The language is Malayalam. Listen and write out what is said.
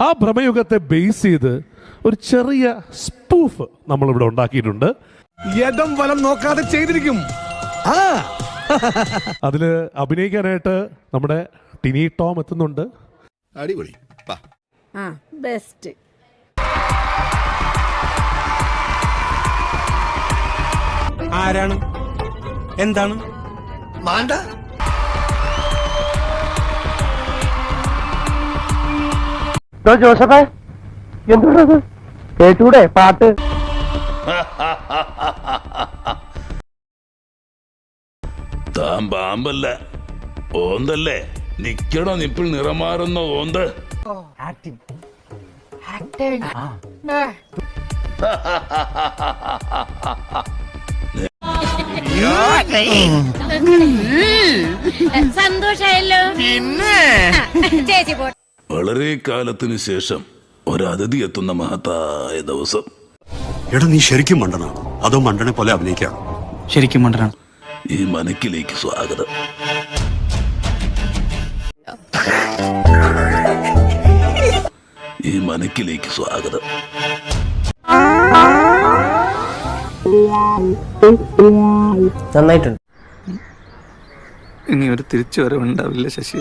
ആ ഭ്രമയുഗത്തെ ബേസ് ചെയ്ത് ഒരു ചെറിയ സ്പൂഫ് നമ്മളിവിടെ ഉണ്ടാക്കിയിട്ടുണ്ട്. യഥം വലം നോക്കാതെ ചെയ്തിരിക്കും. ആ. അതിൽ അഭിനയിക്കാനായിട്ട് നമ്മുടെ ടിനി ടോം എത്തുന്നുണ്ട്. അടിപൊളി. വാ. ആ ബെസ്റ്റ് ആരാണ്? എന്താണ്? മാണ്ട. ജോസഫേ? എന്തുകൊണ്ടത് കേട്ടൂടെ പാട്ട്. താൻ പാമ്പല്ല. ഓന്തല്ലേ? നിക്കണ നിപ്പിൽ നിറമാറുന്ന ഓന്ത്? സന്തോഷായല്ലോ പിന്നെ? ചേച്ചി പോ വളരെ കാലത്തിനു ശേഷം ഒരതിഥി എത്തുന്ന മഹത്തായ ദിവസം. എടാ നീ ശരിക്കും മണ്ടനാണ് അതോ മണ്ടനെ പോലെ അഭിനയിക്കാം? ശരിക്കും മണ്ടനാണ് ഈ മനക്കിലേക്ക് സ്വാഗതം. ഈ മനക്കിലേക്ക് സ്വാഗതം. നന്നായിട്ടുണ്ട്. ഇനി ഒരു തിരിച്ചു വരവുണ്ടാവില്ല ശശി.